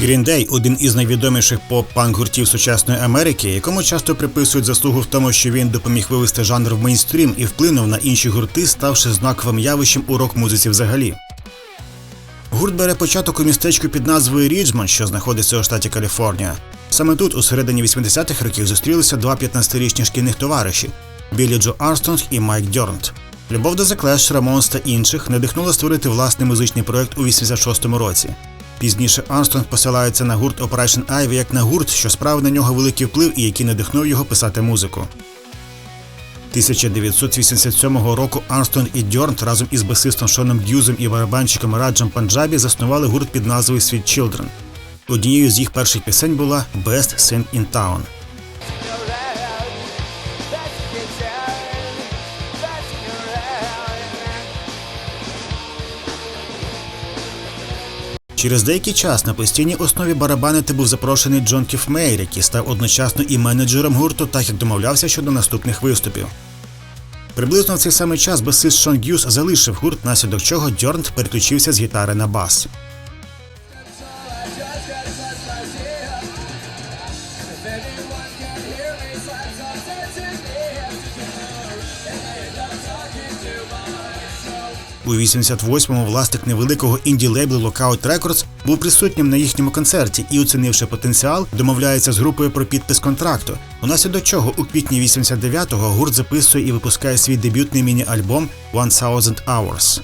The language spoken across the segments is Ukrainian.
Day – один із найвідоміших поп-панк гуртів сучасної Америки, якому часто приписують заслугу в тому, що він допоміг вивести жанр в мейнстрім і вплинув на інші гурти, ставши знаковим явищем у рок-музиці взагалі. Гурт бере початок у містечку під назвою Ріджмонд, що знаходиться у штаті Каліфорнія. Саме тут, у середині 80-х років, зустрілися два 15-річні шкільних товариші Біллі Джо Армстронг і Майк Дьорнт. Любов до The Clash, Рамонс та інших надихнула створити власний музичний проект у 86-му році. Пізніше Армстронг посилається на гурт Operation Ivy як на гурт, що справив на нього великий вплив і який надихнув його писати музику. 1987 року Армстронг і Дьорнт разом із басистом Шоном Д'юзом і барабанщиком Раджем Панджабі заснували гурт під назвою Sweet Children. Однією з їх перших пісень була Best Sin in Town. Через деякий час на постійній основі барабанити був запрошений Джон Кіфмейр, який став одночасно і менеджером гурту, так як домовлявся щодо наступних виступів. Приблизно в цей самий час басист Шон Гюс залишив гурт, наслідок чого Дьорнт переключився з гітари на бас. У 88-му власник невеликого інді-лейблу Lookout Records був присутнім на їхньому концерті і, оцінивши потенціал, домовляється з групою про підпис контракту. Унаслідок чого у квітні 89-го гурт записує і випускає свій дебютний міні-альбом «1000 Hours».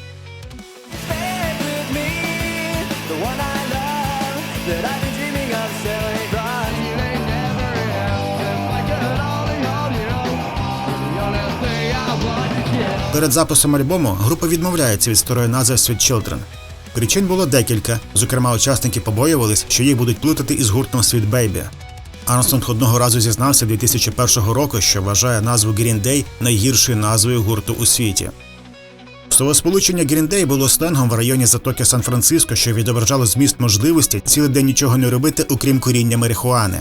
Перед записом альбому група відмовляється від старої назви Sweet Children. Причин було декілька. Зокрема, учасники побоювались, що їх будуть плутати із гуртом Sweet Baby. Армстронг одного разу зізнався 2001 року, що вважає назву Green Day найгіршою назвою гурту у світі. Словосполучення Green Day було сленгом в районі затоки Сан-Франциско, що відображало зміст можливості цілий день нічого не робити, окрім куріння марихуани.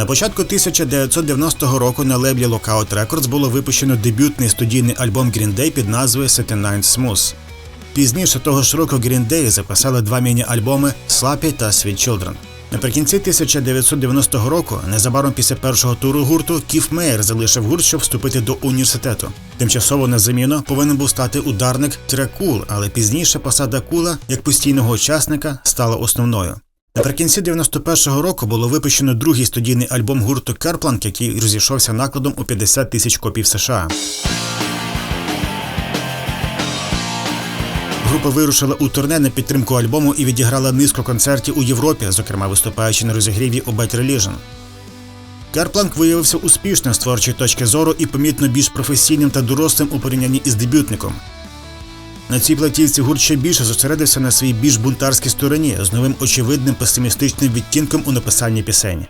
На початку 1990 року на лейблі Lookout Records було випущено дебютний студійний альбом Green Day під назвою City Nine Smooth. Пізніше того ж року Green Day записали два міні-альбоми Slappy та Sweet Children. Наприкінці 1990 року, незабаром після першого туру гурту, Кіф Мейер залишив гурт, щоб вступити до університету. Тимчасово на заміну повинен був стати ударник Трекул, але пізніше посада Кула як постійного учасника стала основною. Наприкінці 91-го року було випущено другий студійний альбом гурту Керпланк, який розійшовся накладом у 50 тисяч копій США. Група вирушила у турне на підтримку альбому і відіграла низку концертів у Європі, зокрема виступаючи на розігріві у Bad Religion. Керпланк виявився успішним з творчої точки зору і помітно більш професійним та дорослим у порівнянні із дебютником. На цій платівці гурт ще більше зосередився на своїй більш бунтарській стороні з новим очевидним песимістичним відтінком у написанні пісень.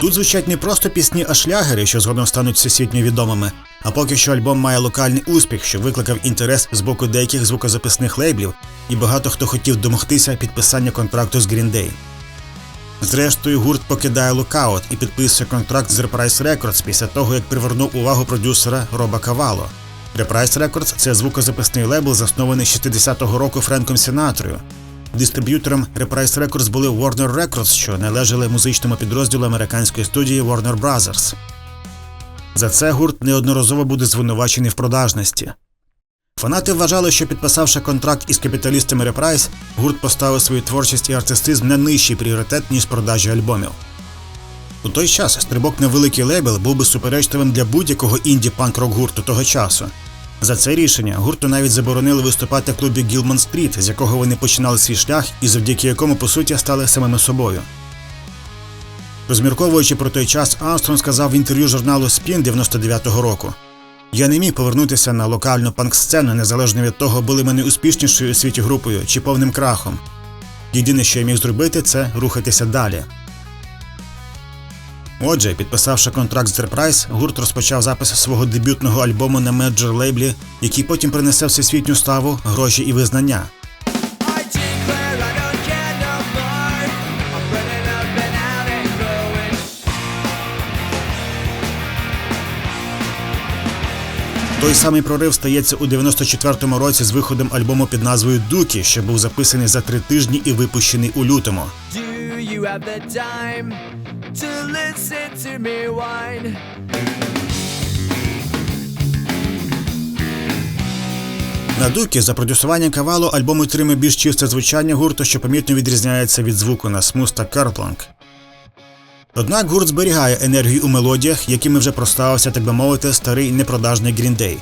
Тут звучать не просто пісні, а шлягери, що згодом стануть всесвітньо відомими. А поки що альбом має локальний успіх, що викликав інтерес з боку деяких звукозаписних лейблів, і багато хто хотів домогтися підписання контракту з Green Day. Зрештою, гурт покидає Lookout і підписує контракт з Reprise Records після того, як привернув увагу продюсера Роба Кавало. Reprise Records – це звукозаписний лейбл, заснований 60-го року Френком Сінатрою. Дистриб'ютором Reprise Records були Warner Records, що належали музичному підрозділу американської студії Warner Brothers. За це гурт неодноразово буде звинувачений в продажності. Фанати вважали, що підписавши контракт із капіталістами Reprise, гурт поставив свою творчість і артистизм на нижчий пріоритет, ніж продажі альбомів. У той час стрибок на великий лейбл був би суперечливим для будь-якого інді-панк-рок гурту того часу. За це рішення гурту навіть заборонили виступати в клубі Гілман Стріт, з якого вони починали свій шлях і завдяки якому, по суті, стали самими собою. Розмірковуючи про той час, Армстронг сказав в інтерв'ю журналу Spin 99-го року: Я не міг повернутися на локальну панк-сцену, незалежно від того, були ми неуспішнішою у світі групою чи повним крахом. Єдине, що я міг зробити, це рухатися далі. Отже, підписавши контракт з Reprise, гурт розпочав запис свого дебютного альбому на меджор лейблі, який потім принесе всесвітню славу, гроші і визнання. Той самий прорив стається у 94-му році з виходом альбому під назвою Дукі, що був записаний за три тижні і випущений у лютому. На Дукі за продюсування кавалу альбом отримує більш чисте звучання гурту, що помітно відрізняється від звуку на смус та керпланг. Однак гурт зберігає енергію у мелодіях, якими вже проставився, так би мовити, старий непродажний Day.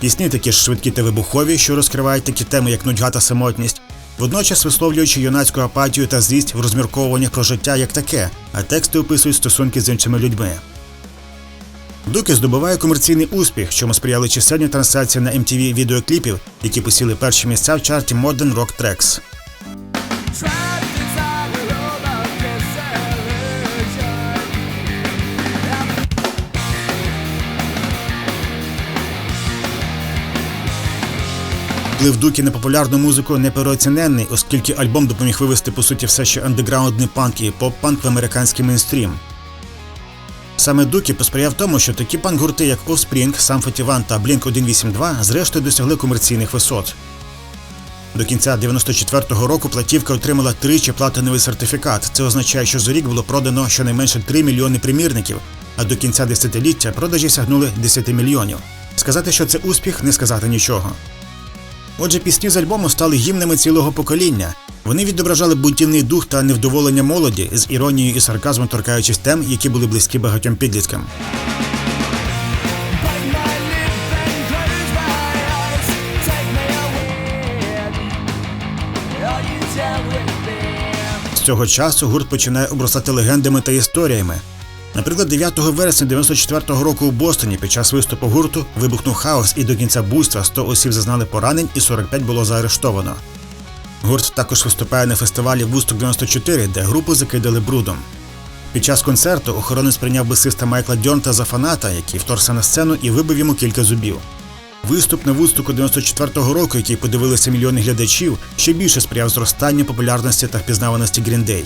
Пісні такі ж швидкі та вибухові, що розкривають такі теми, як нудьга та самотність, водночас висловлюючи юнацьку апатію та злість в розмірковуваннях про життя як таке, а тексти описують стосунки з іншими людьми. Дуки здобуває комерційний успіх, чому сприяли чисельні трансляції на MTV відеокліпів, які посіли перші місця в чарті Modern Rock Tracks. Вплив Дукі на популярну музику непереоціненний, оскільки альбом допоміг вивести по суті все ще андеграундний панк і поп-панк в американський мейнстрім. Саме Дукі посприяв тому, що такі панк-гурти, як Offspring, Sum 41 та Blink-182 зрештою досягли комерційних висот. До кінця 94-го року платівка отримала тричі платиновий сертифікат. Це означає, що за рік було продано щонайменше 3 мільйони примірників, а до кінця десятиліття продажі сягнули 10 мільйонів. Сказати, що це успіх, не сказати нічого. Отже, пісні з альбому стали гімнами цілого покоління. Вони відображали бунтівний дух та невдоволення молоді з іронією і сарказмом торкаючись тем, які були близькі багатьом підліткам. З цього часу гурт починає обростати легендами та історіями. Наприклад, 9 вересня 94-го року у Бостоні під час виступу гурту вибухнув хаос і до кінця буйства 100 осіб зазнали поранень і 45 було заарештовано. Гурт також виступає на фестивалі Вусток 94, де групу закидали брудом. Під час концерту охоронець прийняв басиста Майкла Дьорнта за фаната, який вторгся на сцену і вибив йому кілька зубів. Виступ на вустуку 94-го року, який подивилися мільйони глядачів, ще більше сприяв зростанню популярності та впізнаваності Day.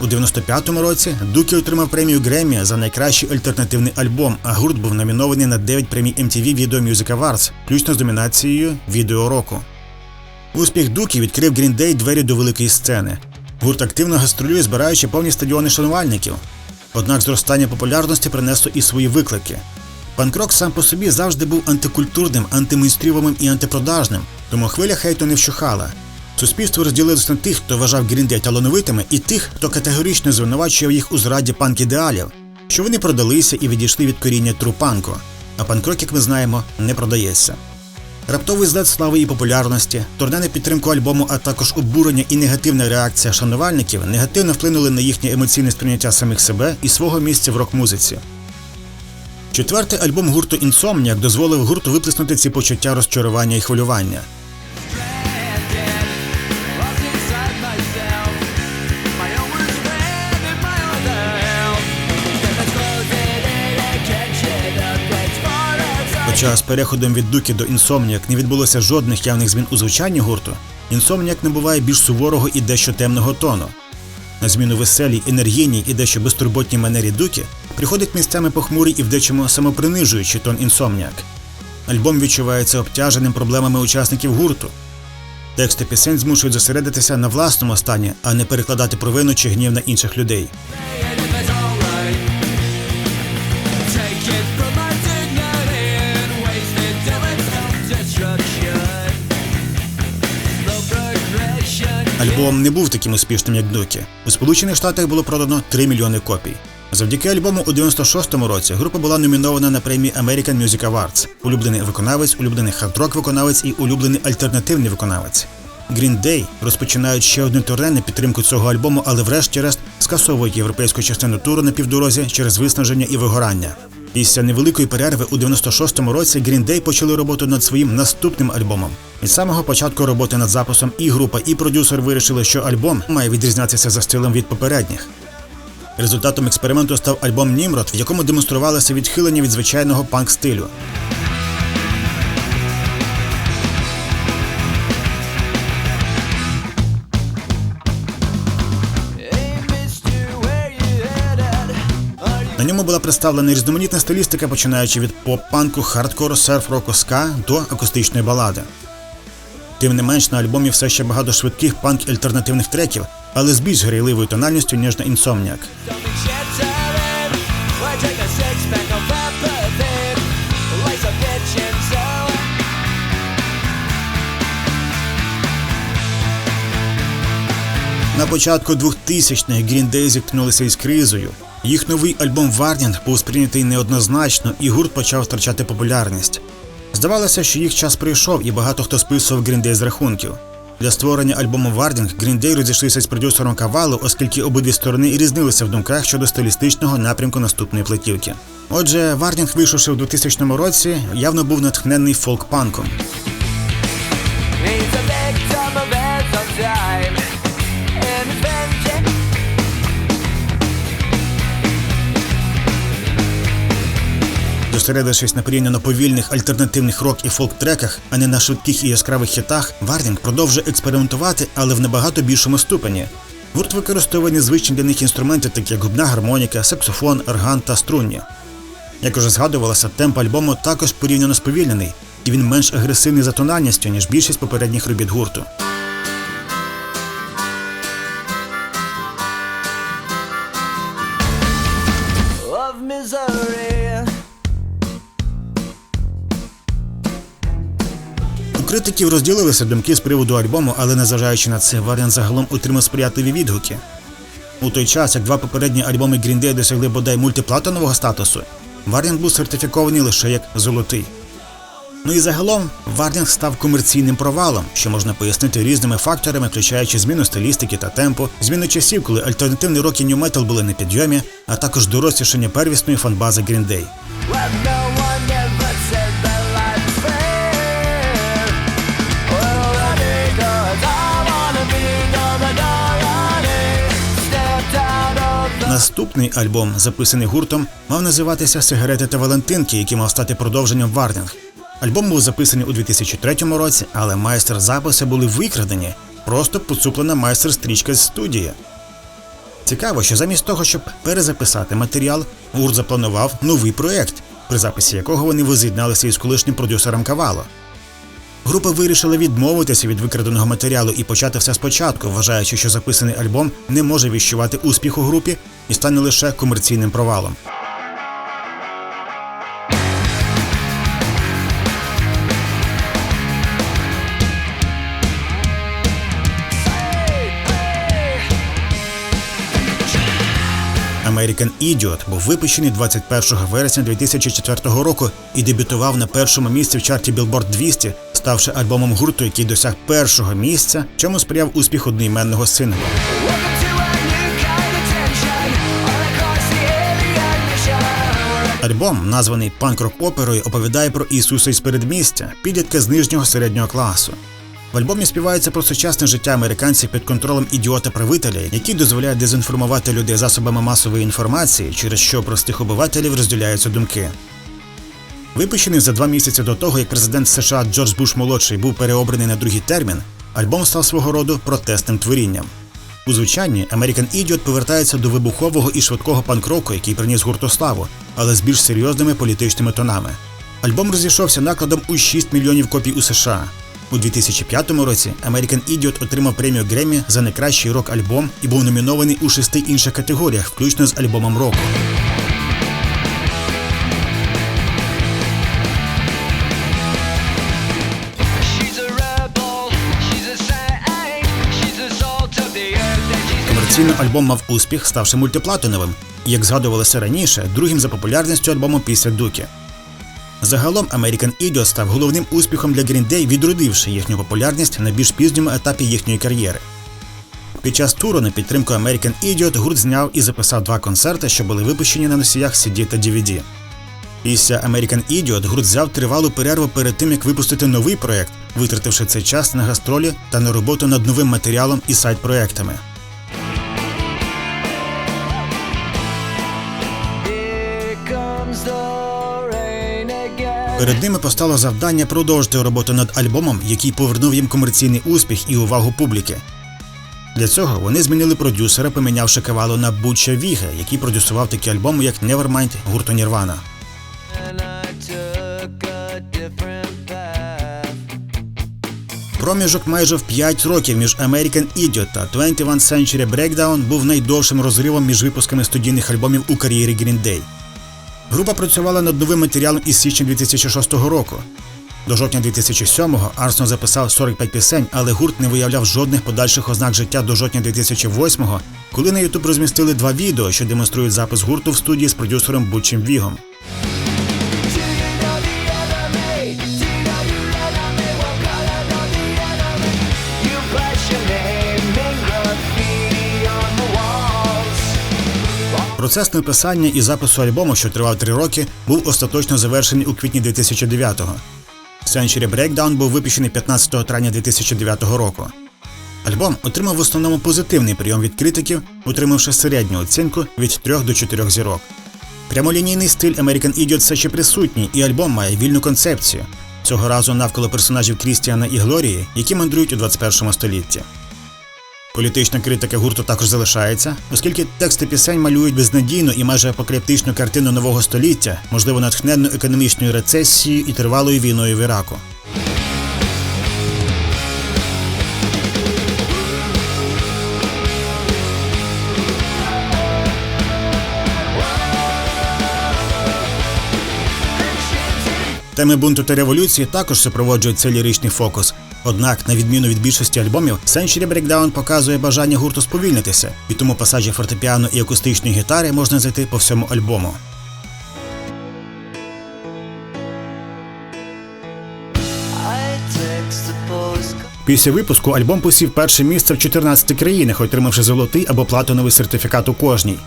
У 95-му році Дукі отримав премію Греммі за найкращий альтернативний альбом, а гурт був номінований на 9 премій MTV Video Music Awards, включно з номінацією Відео року. Успіх Дукі відкрив Green Day двері до великої сцени. Гурт активно гастролює, збираючи повні стадіони шанувальників. Однак зростання популярності принесло і свої виклики. Панкрок сам по собі завжди був антикультурним, антимейнстрімовим і антипродажним, тому хвиля хейту не вщухала. Суспільство розділилось на тих, хто вважав Green талановитими, і тих, хто категорично звинувачував їх у зраді панк-ідеалів, що вони продалися і відійшли від коріння трупанку. А панкрок, як ми знаємо, не продається. Раптовий злет слави і популярності, турне на підтримку альбому, а також обурення і негативна реакція шанувальників негативно вплинули на їхнє емоційне сприйняття самих себе і свого місця в рок-музиці. Четвертий альбом гурту Insomniac дозволив гурту виплеснути ці почуття розчарування і хвилювання. Хоча з переходом від Дуки до Insomniac не відбулося жодних явних змін у звучанні гурту, Insomniac набуває більш суворого і дещо темного тону. На зміну веселій, енергійній і дещо безтурботній манері Дуки приходить місцями похмурий і в дечому самопринижуючий тон Insomniac. Альбом відчувається обтяженим проблемами учасників гурту. Тексти пісень змушують зосередитися на власному стані, а не перекладати провину чи гнів на інших людей. Альбом не був таким успішним, як Дукі. У Сполучених Штатах було продано 3 мільйони копій. Завдяки альбому у 96-му році група була номінована на премії American Music Awards – улюблений виконавець, улюблений хард-рок виконавець і улюблений альтернативний виконавець. Green Day розпочинають ще одне турне на підтримку цього альбому, але врешті-решт скасовують європейську частину туру на півдорозі через виснаження і вигорання. Після невеликої перерви у 96-му році Green Day почали роботу над своїм наступним альбомом. Від самого початку роботи над записом і група, і продюсер вирішили, що альбом має відрізнятися за стилем від попередніх. Результатом експерименту став альбом Німрод, в якому демонструвалося відхилення від звичайного панк стилю. На ньому була представлена різноманітна стилістика, починаючи від поп-панку, хардкору, серф-року, ска до акустичної балади. Тим не менш, на альбомі все ще багато швидких панк-альтернативних треків, але з більш грайливою тональністю, ніж на so На початку 2000-х Green Day зіткнулися із кризою. Їх новий альбом Warning був сприйнятий неоднозначно, і гурт почав втрачати популярність. Здавалося, що їх час прийшов, і багато хто списував Day з рахунків. Для створення альбому Green Day розійшлися з продюсером Кавалу, оскільки обидві сторони і різнилися в думках щодо стилістичного напрямку наступної платівки. Отже, Warning, вийшовши у 2000 році, явно був натхнений фолк-панком. Зосередившись на порівняно повільних альтернативних рок і фолк-треках, а не на швидких і яскравих хітах, Вардінг продовжує експериментувати, але в набагато більшому ступені. Гурт використовує незвичні для них інструменти, такі як губна гармоніка, саксофон, орган та струнні. Як уже згадувалося, темп альбому також порівняно сповільнений, і він менш агресивний за тональністю, ніж більшість попередніх робіт гурту. Критиків розділилися думки з приводу альбому, але незважаючи на це, Варіант загалом отримав сприятливі відгуки. У той час, як два попередні альбоми Green Day досягли бодай мультиплатинового статусу, Варіант був сертифікований лише як золотий. Ну і загалом Вардінг став комерційним провалом, що можна пояснити різними факторами, включаючи зміну стилістики та темпу, зміну часів, коли альтернативний рок і нью-метал були на підйомі, а також дорослішання первісної фанбази Green Day. Наступний альбом, записаний гуртом, мав називатися Сигарети та Валентинки, який мав стати продовженням Вардінг. Альбом був записаний у 2003 році, але майстер записи були викрадені, просто поцуплена майстер-стрічка з студії. Цікаво, що замість того, щоб перезаписати матеріал, гурт запланував новий проєкт, при записі якого вони воз'єдналися із колишнім продюсером Кавало. Група вирішила відмовитися від викраденого матеріалу і почати все спочатку, вважаючи, що записаний альбом не може віщувати успіх у групі і стане лише комерційним провалом. American Idiot був випущений 21 вересня 2004 року і дебютував на першому місці в чарті Billboard 200, ставши альбомом гурту, який досяг першого місця, чому сприяв успіх одноіменного mission Альбом, названий панк-рок оперою, оповідає про Ісуса із передмістя, підлітка з нижнього середнього класу. В альбомі співається про сучасне життя американців під контролем ідіота-правителя, який дозволяє дезінформувати людей засобами масової інформації, через що простих обивателів розділяються думки. Випущений за два місяці до того, як президент США Джордж Буш молодший був переобраний на другий термін, альбом став свого роду протестним творінням. У звучанні American Idiot повертається до вибухового і швидкого панк-року, який приніс гурту славу, але з більш серйозними політичними тонами. Альбом розійшовся накладом у 6 мільйонів копій у США. У 2005 році American Idiot отримав премію Греммі за найкращий рок-альбом і був номінований у шести інших категоріях, включно з альбомом року. Комерційно альбом мав успіх, ставши мультиплатиновим, як згадувалося раніше, другим за популярністю альбому після Дуки. Загалом American Idiot став головним успіхом для Green Day, відродивши їхню популярність на більш пізньому етапі їхньої кар'єри. Під час туру на підтримку American Idiot гурт зняв і записав два концерти, що були випущені на носіях CD та DVD. Після American Idiot гурт взяв тривалу перерву перед тим, як випустити новий проект, витративши цей час на гастролі та на роботу над новим матеріалом і сайт-проектами. Перед ними постало завдання продовжити роботу над альбомом, який повернув їм комерційний успіх і увагу публіки. Для цього вони змінили продюсера, помінявши кавалу на Буча Віге, який продюсував такі альбоми, як Nevermind гурту Нірвана. Проміжок майже в 5 років між American Idiot та 21 Century Breakdown був найдовшим розривом між випусками студійних альбомів у кар'єрі Green Day. Група працювала над новим матеріалом із січня 2006 року. До жовтня 2007-го Арсон записав 45 пісень, але гурт не виявляв жодних подальших ознак життя до жовтня 2008-го, коли на YouTube розмістили два відео, що демонструють запис гурту в студії з продюсером Бучим Вігом. Процес написання і запису альбому, що тривав три роки, був остаточно завершений у квітні 2009-го. Century Breakdown був випущений 15 травня 2009 року. Альбом отримав в основному позитивний прийом від критиків, отримавши середню оцінку від 3 до 4 зірок. Прямолінійний стиль American Idiot все ще присутній, і альбом має вільну концепцію. Цього разу навколо персонажів Крістіана і Глорії, які мандрують у 21 столітті. Політична критика гурту також залишається, оскільки тексти пісень малюють безнадійну і майже апокаліптичну картину нового століття, можливо, натхненну економічною рецесією і тривалою війною в Іраку. Теми бунту та революції також супроводжують цей ліричний фокус. Однак, на відміну від більшості альбомів, Century Breakdown показує бажання гурту сповільнитися, і тому пасажі фортепіано і акустичної гітари можна знайти по всьому альбому. Після випуску альбом посів перше місце в 14 країнах, отримавши золотий або платиновий сертифікат у кожній.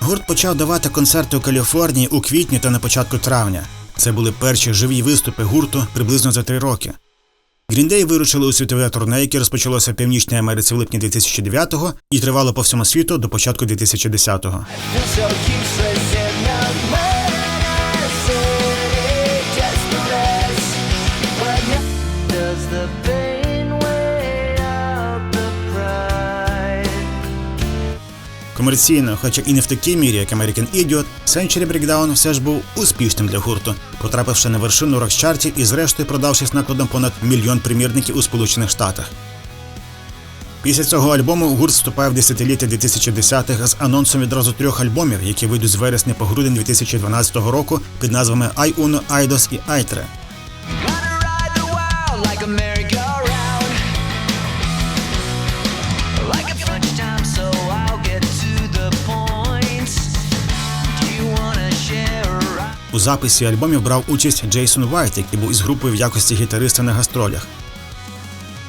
Гурт почав давати концерти у Каліфорнії у квітні та на початку травня. Це були перші живі виступи гурту приблизно за три роки. Гріндей вирушили у світове турне, яке розпочалося в Північній Америці в липні 2009-го і тривало по всьому світу до початку 2010-го. Комерційно, хоча і не в такій мірі, як American Idiot, Century Breakdown все ж був успішним для гурту, потрапивши на вершину рок-чартів і зрештою продавшись накладом понад мільйон примірників у Сполучених Штатах. Після цього альбому гурт вступає в десятиліття 2010-х з анонсом відразу трьох альбомів, які вийдуть з вересня по грудень 2012 року під назвами I Uno, Aidos і Aitre. Записі альбомів брав участь Джейсон Вайт, який був із групою в якості гітариста на гастролях.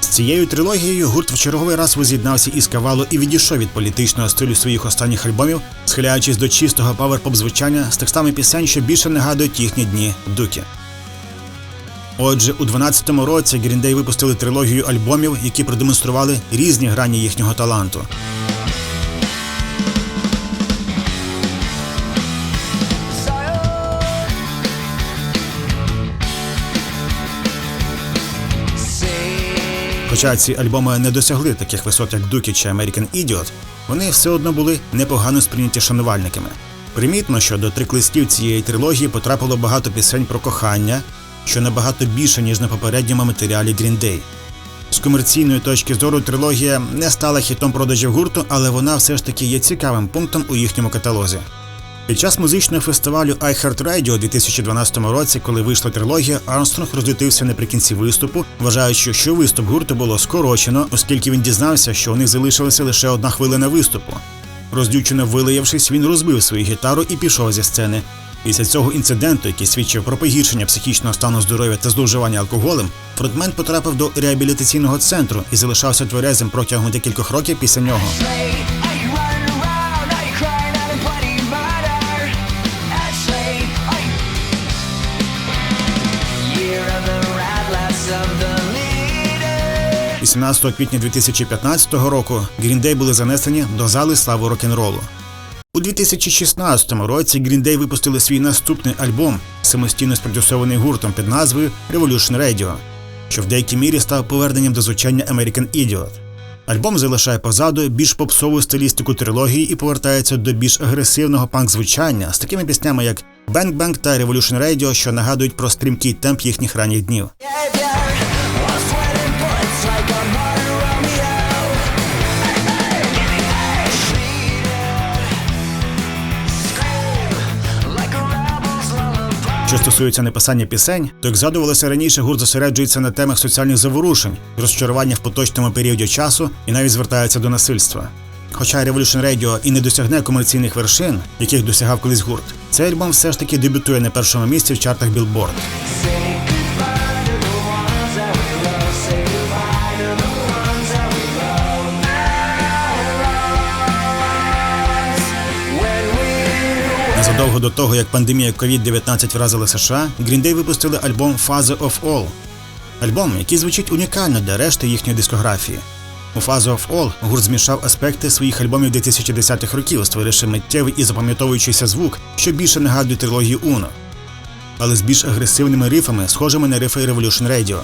З цією трилогією гурт в черговий раз воз'єднався із кавалу і відійшов від політичного стилю своїх останніх альбомів, схиляючись до чистого паверпоп звучання з текстами пісень, що більше нагадують їхні дні дуті. Отже, у 12-му році Day випустили трилогію альбомів, які продемонстрували різні грані їхнього таланту. Хоча ці альбоми не досягли таких висот, як Дукі чи American Idiot, вони все одно були непогано сприйняті шанувальниками. Примітно, що до трик-листів цієї трилогії потрапило багато пісень про кохання, що набагато більше, ніж на попередньому матеріалі Green Day. З комерційної точки зору трилогія не стала хітом продажів гурту, але вона все ж таки є цікавим пунктом у їхньому каталозі. Під час музичного фестивалю iHeartRadio у 2012 році, коли вийшла трилогія, Армстронг розлютився наприкінці виступу, вважаючи, що виступ гурту було скорочено, оскільки він дізнався, що у них залишилася лише одна хвилина виступу. Розлючено вилаявшись, він розбив свою гітару і пішов зі сцени. Після цього інциденту, який свідчив про погіршення психічного стану здоров'я та зловживання алкоголем, фронтмен потрапив до реабілітаційного центру і залишався тверезим протягом декількох років після нього. 18 квітня 2015 року Day були занесені до зали слави рок-н-ролу. У 2016 році Day випустили свій наступний альбом, самостійно спродюсований гуртом під назвою Revolution Radio, що в деякій мірі став поверненням до звучання American Idiot. Альбом залишає позаду більш попсову стилістику трилогії і повертається до більш агресивного панк-звучання з такими піснями, як Bang Bang та Revolution Radio, що нагадують про стрімкий темп їхніх ранніх днів. behavior. Що стосується написання пісень, то як згадувалося раніше, гурт зосереджується на темах соціальних заворушень, розчарування в поточному періоді часу і навіть звертається до насильства. Хоча Revolution Radio і не досягне комерційних вершин, яких досягав колись гурт, цей альбом все ж таки дебютує на першому місці в чартах Billboard. Незадовго до того, як пандемія COVID-19 вразила США, Green Day випустили альбом Father of All. Альбом, який звучить унікально для решти їхньої дискографії. У Father of All гурт змішав аспекти своїх альбомів 2010-х років, створивши миттєвий і запам'ятовуючийся звук, що більше нагадує трилогію Uno, але з більш агресивними рифами, схожими на рифи Revolution Radio.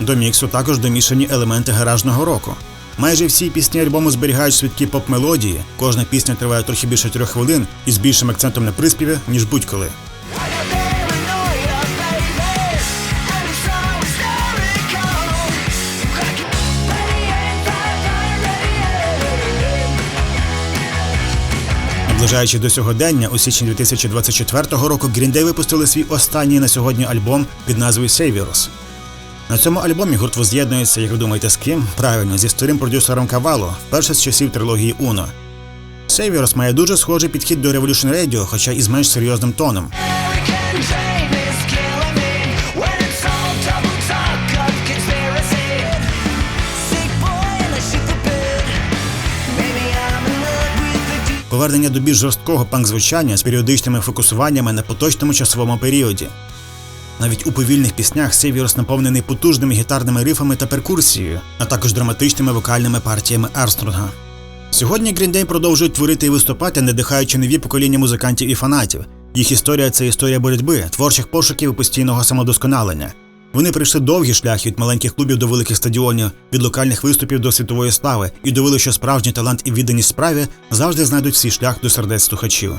До міксу також домішані елементи гаражного року. Майже всі пісні альбому зберігають швидкі поп-мелодії, кожна пісня триває трохи більше трьох хвилин і з більшим акцентом на приспіві, ніж будь-коли. Наближаючи до сьогодення, у січні 2024 року Green Day випустили свій останній на сьогодні альбом під назвою Saviors. На цьому альбомі гурт воз'єднується, як ви думаєте, з ким? Правильно, зі старим продюсером Кавало, вперше з часів трилогії Uno. Saviors має дуже схожий підхід до Revolution Radio, хоча і з менш серйозним тоном. Повернення до більш жорсткого панк-звучання з періодичними фокусуваннями на поточному часовому періоді. Навіть у повільних піснях Saviors наповнений потужними гітарними рифами та перкурсією, а також драматичними вокальними партіями Армстронга. Сьогодні Green продовжують творити і виступати, надихаючи нові покоління музикантів і фанатів. Їх історія це історія боротьби, творчих пошуків і постійного самодосконалення. Вони пройшли довгі шляхи від маленьких клубів до великих стадіонів, від локальних виступів до світової слави і довели, що справжній талант і відданість справі завжди знайдуть свій шлях до сердець слухачів.